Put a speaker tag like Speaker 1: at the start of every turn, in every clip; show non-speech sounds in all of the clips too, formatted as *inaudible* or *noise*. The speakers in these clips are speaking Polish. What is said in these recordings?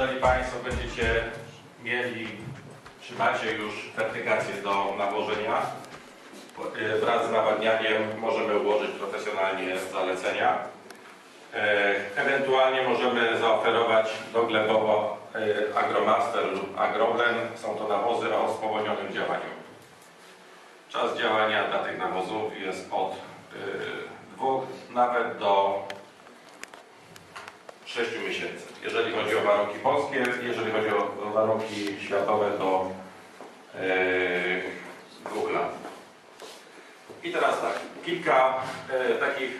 Speaker 1: Jeżeli Państwo będziecie mieli, czy macie już fertykację do nawożenia, e, wraz z nawadnianiem możemy ułożyć profesjonalnie zalecenia. E, Ewentualnie możemy zaoferować doglebowo e, Agromaster lub Agroblen. Są to nawozy o spowolnionym działaniu. Czas działania dla tych nawozów jest od dwóch nawet do 6 miesięcy. Jeżeli chodzi o warunki polskie, jeżeli chodzi o warunki światowe, to y, dwóch lat. I teraz tak, kilka y, takich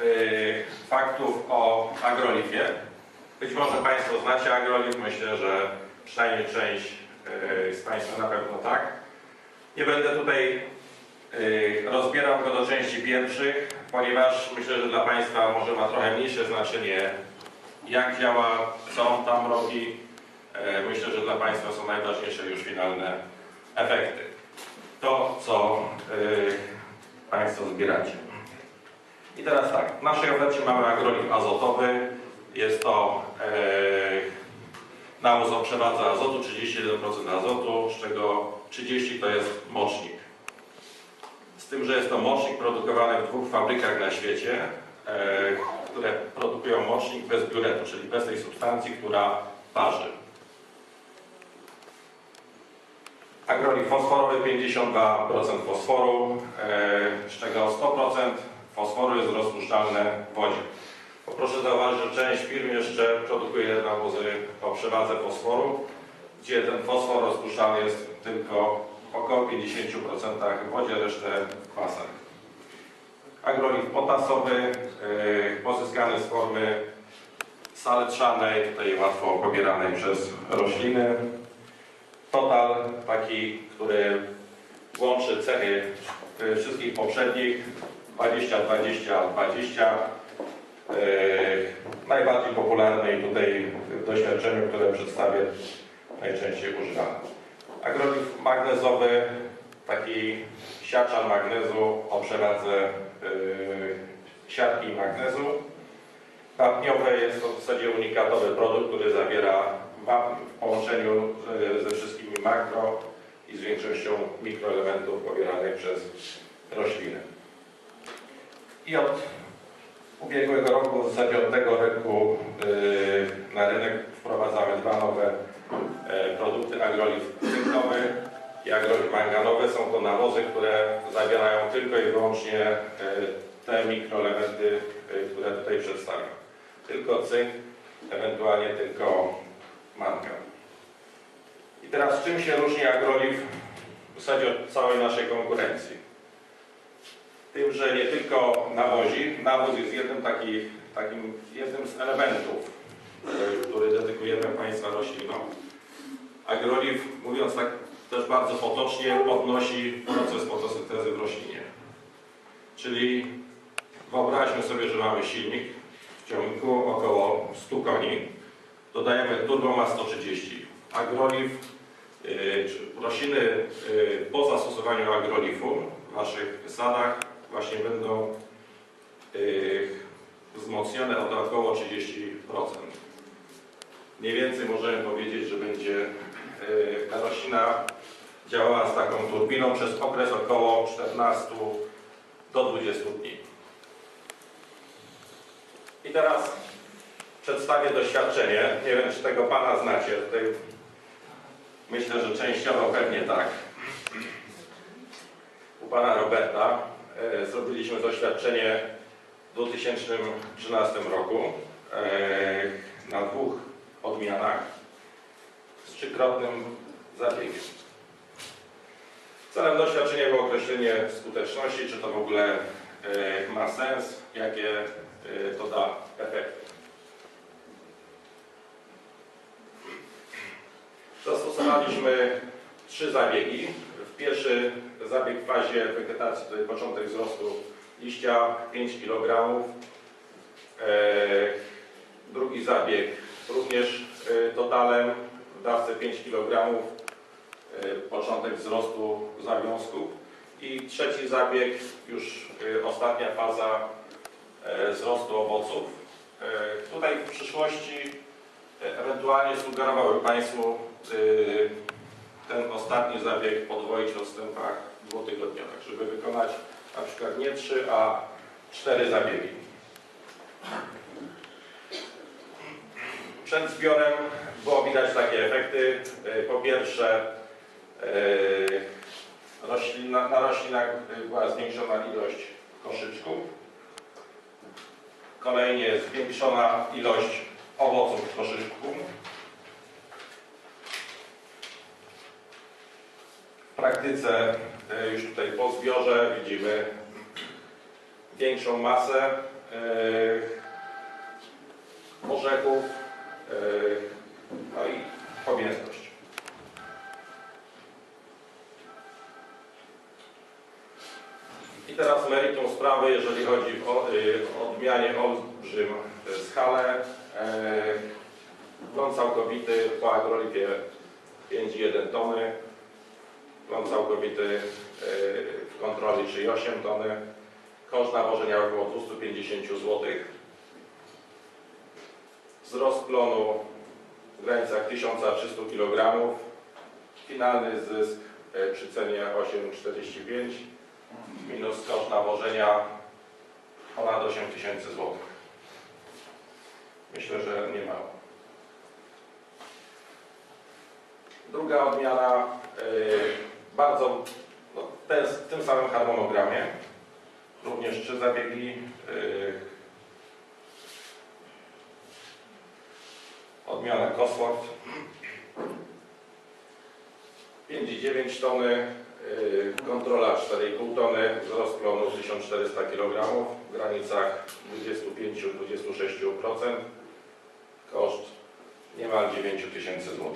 Speaker 1: y, faktów o agrolifie. Być może Państwo znacie agrolif, myślę, że przynajmniej część y, z Państwa na pewno tak. Nie będę tutaj y, rozbierał go do części pierwszych, ponieważ myślę, że dla Państwa może ma trochę mniejsze znaczenie, jak działa, co on tam robi. E, Myślę, że dla Państwa są najważniejsze już finalne efekty. To, co y, Państwo zbieracie. I teraz tak, w naszej ofercie mamy agrolif azotowy. Jest to e, nawóz o przewadze azotu, 31% azotu, z czego 30 to jest mocznik. Z tym, że jest to mocznik produkowany w dwóch fabrykach na świecie, e, które produkują mocznik bez biuretu, czyli bez tej substancji, która parzy. Agrolif fosforowy 52% fosforu, e, z czego 100% fosforu jest rozpuszczalne w wodzie. Bo proszę zauważyć, że część firm jeszcze produkuje nawozy o przewadze fosforu, gdzie ten fosfor rozpuszczalny jest tylko około 50% w wodzie, resztę w kwasach. Agrolif potasowy, yy, pozyskany z formy saletrzanej, tutaj łatwo pobieranej przez rośliny. Total, taki, który łączy cechy yy, wszystkich poprzednich, 20, 20, 20. Yy, najbardziej popularny i tutaj w doświadczeniu, które przedstawię, najczęściej używany. Agrolif magnezowy, taki siaczan magnezu o przewadze yy, siatki i magnezu. Wapniowe jest to w zasadzie unikatowy produkt, który zawiera wapń w połączeniu yy, ze wszystkimi makro i z większością mikroelementów pobieranych przez rośliny. I od ubiegłego roku, w zasadzie od tego roku yy, na rynek wprowadzamy dwa nowe e, produkty agrolif cynkowy i agrolif manganowy. Są to nawozy, które zawierają tylko i wyłącznie e, te mikroelementy, e, które tutaj przedstawiam. Tylko cynk, ewentualnie tylko mangan. I teraz czym się różni agrolif w zasadzie od całej naszej konkurencji? Tym, że nie tylko nawozi, nawóz jest jednym, taki, takim, jednym z elementów, e, który dedykujemy Państwa roślinom. Agrolif, mówiąc tak też bardzo potocznie, podnosi proces fotosyntezy w roślinie. Czyli wyobraźmy sobie, że mamy silnik w ciągniku około 100 koni, dodajemy turbo 130. Agrolif, yy, rośliny yy, po zastosowaniu agrolifu w Waszych sadach właśnie będą yy, wzmocnione o około 30%. Mniej więcej możemy powiedzieć, że będzie yy, ta roślina działała z taką turbiną przez okres około 14 do 20 dni. I teraz przedstawię doświadczenie. Nie wiem, czy tego Pana znacie. Tutaj myślę, że częściowo pewnie tak. U Pana Roberta e, zrobiliśmy doświadczenie w 2013 roku e, na dwóch odmianach z trzykrotnym zabiegiem. Celem doświadczenia było określenie skuteczności, czy to w ogóle e, ma sens, jakie e, to da efekty. Zastosowaliśmy trzy zabiegi. W pierwszy zabieg w fazie wegetacji, to jest początek wzrostu liścia 5 kg. Drugi zabieg również e, totalem w dawce 5 kg e, początek wzrostu zawiązków i trzeci zabieg, już e, ostatnia faza e, wzrostu owoców. Tutaj w przyszłości Ewentualnie sugerowałbym Państwu y, ten ostatni zabieg podwoić w odstępach dwutygodniowych, żeby wykonać na przykład nie trzy, a cztery zabiegi. Przed zbiorem było widać takie efekty. Y, Po pierwsze, y, roślina, na roślinach była zwiększona ilość koszyczków. Kolejnie zwiększona ilość owoców w koszyczku. W praktyce e, już tutaj po zbiorze widzimy większą masę e, orzechów, e, no i objętość. Teraz meritum sprawy, jeżeli chodzi o, y, odmianie olbrzym z hale. E, Plon całkowity po agrolipie 5,1 tony. Plon całkowity e, w kontroli 3,8 tony. Koszt nawożenia około 250 zł. Wzrost plonu w granicach 1300 kg. Finalny zysk e, przy cenie 8,45 minus koszt nawożenia ponad 8 tysięcy złotych. Myślę, że nie mało. Druga odmiana, yy, bardzo no, ten, w tym samym harmonogramie, również trzy zabiegi. Yy, odmiana Cosworth 5,9 tony, kontrola 4,5 tony, wzrost plonu 1400 kg w granicach 25-26%, koszt niemal 9000 zł.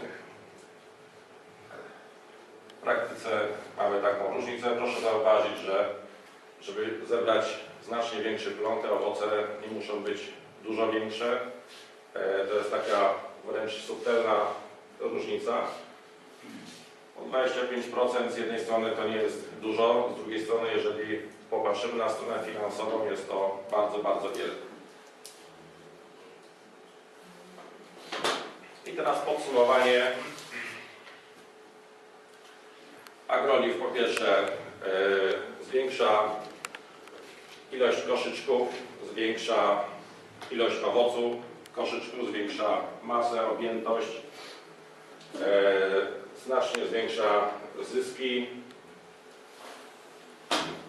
Speaker 1: W praktyce mamy taką różnicę. Proszę zauważyć, że żeby zebrać znacznie większy plon, te owoce nie muszą być dużo większe. E, To jest taka wręcz subtelna różnica. O 25% z jednej strony to nie jest dużo, z drugiej strony jeżeli popatrzymy na stronę finansową jest to bardzo, bardzo wiele. I teraz podsumowanie. Agroliv po pierwsze e, zwiększa ilość koszyczków, zwiększa ilość owoców koszyczku, zwiększa masę, objętość, znacznie zwiększa zyski.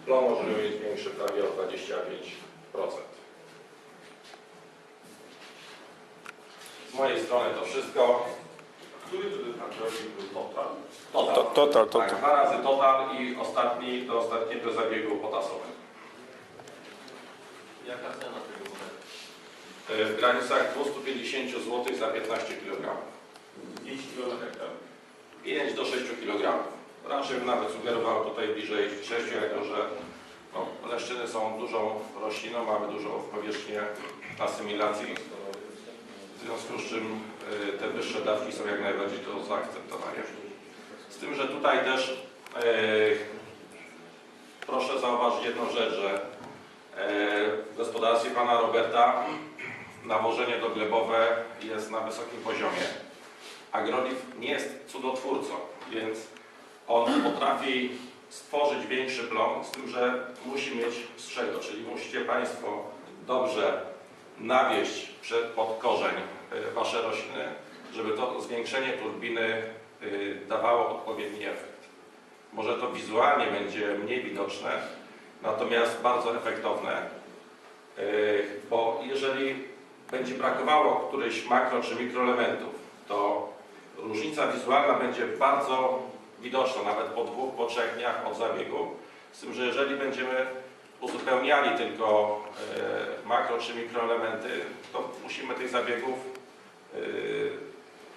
Speaker 1: Plon może być większy prawie o 25%. Z mojej strony to wszystko.
Speaker 2: Który to był total?
Speaker 1: Total.
Speaker 3: To- total,
Speaker 1: Tak,
Speaker 3: total.
Speaker 1: dwa razy total i ostatni do ostatniego zabiegu potasowego.
Speaker 2: Jaka cena tego momentu?
Speaker 1: E, W granicach 250 zł za 15 kg.
Speaker 2: 5 kg na hektar.
Speaker 1: 5 do 6 kg. Raczej bym nawet sugerował tutaj bliżej 6, jako że no, leszczyny są dużą rośliną, mamy dużą powierzchnię asymilacji, w związku z czym y, te wyższe dawki są jak najbardziej do zaakceptowania. Z tym, że tutaj też y, proszę zauważyć jedną rzecz, że y, w gospodarstwie pana Roberta nawożenie doglebowe jest na wysokim poziomie. Agrolif nie jest cudotwórcą, więc on potrafi stworzyć większy plon, z tym, że musi mieć z czyli musicie Państwo dobrze nawieść przed, pod korzeń y, Wasze rośliny, żeby to zwiększenie turbiny y, dawało odpowiedni efekt. Może to wizualnie będzie mniej widoczne, natomiast bardzo efektowne, y, bo jeżeli będzie brakowało którychś makro czy mikroelementów, to różnica wizualna będzie bardzo widoczna, nawet po dwóch, po trzech dniach od zabiegu. Z tym, że jeżeli będziemy uzupełniali tylko e, makro czy mikroelementy, to musimy tych zabiegów e,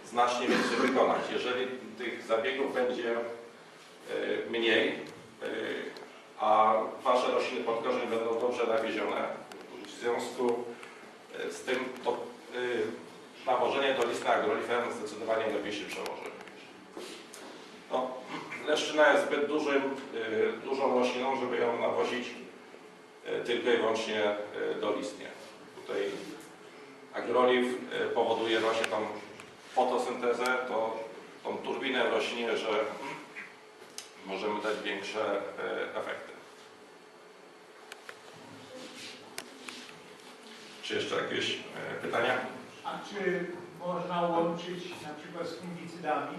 Speaker 1: znacznie więcej wykonać. Jeżeli tych zabiegów będzie e, mniej, a Wasze rośliny pod korzeń będą dobrze nawiezione, w związku z tym to nawożenie do listna agrolifem zdecydowanie lepiej się przełoży. No, leszczyna jest zbyt dużym, y, dużą rośliną, żeby ją nawozić y, tylko i wyłącznie y, dolistnie. Tutaj agrolif y, powoduje właśnie tą fotosyntezę, to tą turbinę w roślinie, że możemy dać większe efekty. Czy jeszcze jakieś pytania?
Speaker 3: A czy można łączyć na przykład z fungicydami?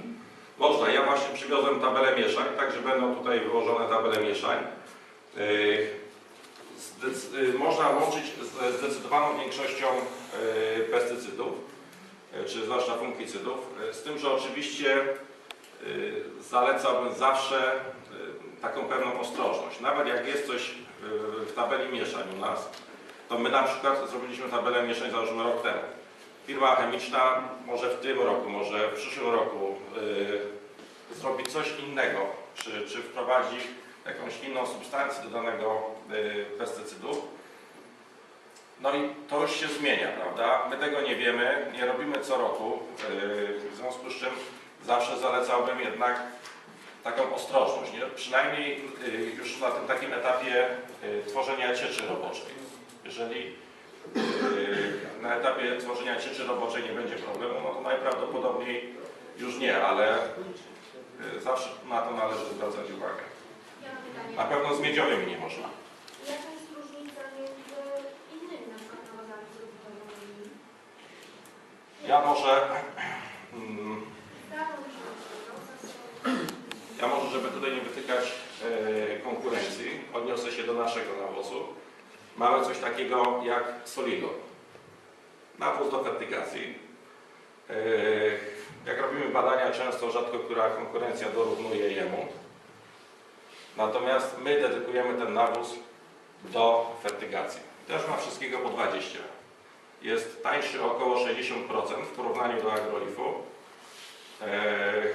Speaker 1: Można. Ja właśnie przywiozłem tabelę mieszań, także będą tutaj wyłożone tabele mieszań. Yy, yy, Można łączyć z zdecydowaną większością yy, pestycydów, czy zwłaszcza fungicydów, z tym, że oczywiście zalecałbym zawsze taką pewną ostrożność. Nawet jak jest coś w tabeli mieszań u nas, to my na przykład zrobiliśmy tabelę mieszań załóżmy rok temu. Firma chemiczna może w tym roku, może w przyszłym roku yy, zrobi coś innego, czy, czy wprowadzi jakąś inną substancję do danego yy, pestycydu. No i to już się zmienia, prawda? My tego nie wiemy, nie robimy co roku, yy, w związku z czym zawsze zalecałbym jednak taką ostrożność, nie? przynajmniej yy, już na tym takim etapie yy, tworzenia cieczy roboczej. Jeżeli yy, na etapie tworzenia cieczy roboczej nie będzie problemu, no to najprawdopodobniej już nie, ale yy, zawsze na to należy zwracać uwagę. Na pewno z miedziowymi nie można.
Speaker 4: Jaka jest różnica między innymi na przykład nawozami produktowymi?
Speaker 1: Ja może, *clears throat* ja może, żeby tutaj nie wytykać e, konkurencji, odniosę się do naszego nawozu. Mamy coś takiego jak Soligo. Nawóz do fertygacji. E, jak robimy badania, często rzadko która konkurencja dorównuje jemu. Natomiast my dedykujemy ten nawóz do fertygacji. Też ma wszystkiego po 20. Jest tańszy około 60% w porównaniu do agrolifu. Eee,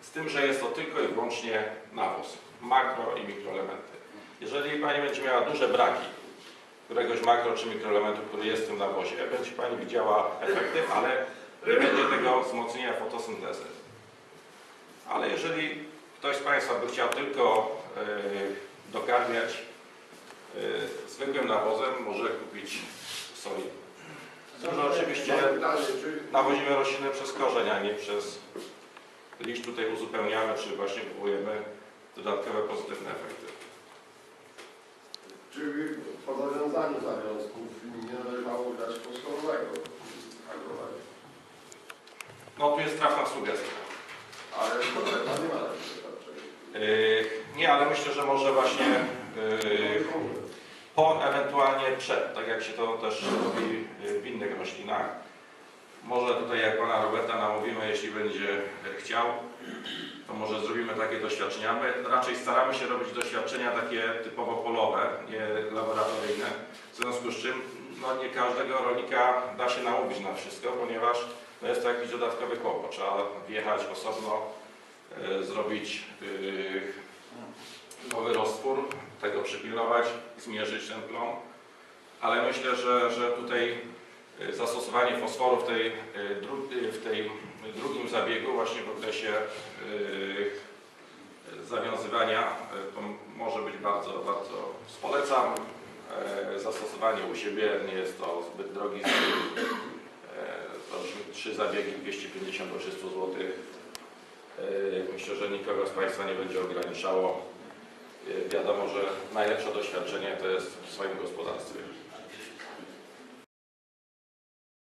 Speaker 1: Z tym, że jest to tylko i wyłącznie nawóz, makro i mikroelementy. Jeżeli Pani będzie miała duże braki któregoś makro czy mikroelementu, który jest w tym nawozie, będzie Pani widziała efekty, ale nie będzie tego wzmocnienia fotosyntezy. Ale jeżeli ktoś z Państwa by chciał tylko e, dokarmiać e, zwykłym nawozem, może kupić soli. Że oczywiście nawozimy rośliny przez korzeń, a nie przez liść. Tutaj uzupełniamy, czy właśnie wywołujemy dodatkowe pozytywne efekty.
Speaker 5: Czy po zawiązaniu zawiązków nie należało dać fosforowego agrowania?
Speaker 1: No tu jest trafna sugestia.
Speaker 5: Ale to nie ma.
Speaker 1: Yy, nie, ale myślę, że może właśnie yy, po, ewentualnie przed, tak jak się to też robi yy, w innych roślinach. Może tutaj jak Pana Roberta namówimy, jeśli będzie e, chciał, to może zrobimy takie doświadczenia. My raczej staramy się robić doświadczenia takie typowo polowe, nie laboratoryjne. W związku z czym no, nie każdego rolnika da się namówić na wszystko, ponieważ no, jest to jakiś dodatkowy kłopot. Trzeba wjechać osobno, e, zrobić e, nowy roztwór, tego przypilnować, zmierzyć ten plon. Ale myślę, że, że tutaj e, zastosowanie fosforu w tej, w tej drugim zabiegu, właśnie w okresie e, zawiązywania, to może być bardzo, bardzo polecam. E, Zastosowanie u siebie nie jest to zbyt drogi Załóżmy trzy zabiegi 250 do 300 zł. Myślę, że nikogo z Państwa nie będzie ograniczało. Wiadomo, że najlepsze doświadczenie to jest w swoim gospodarstwie.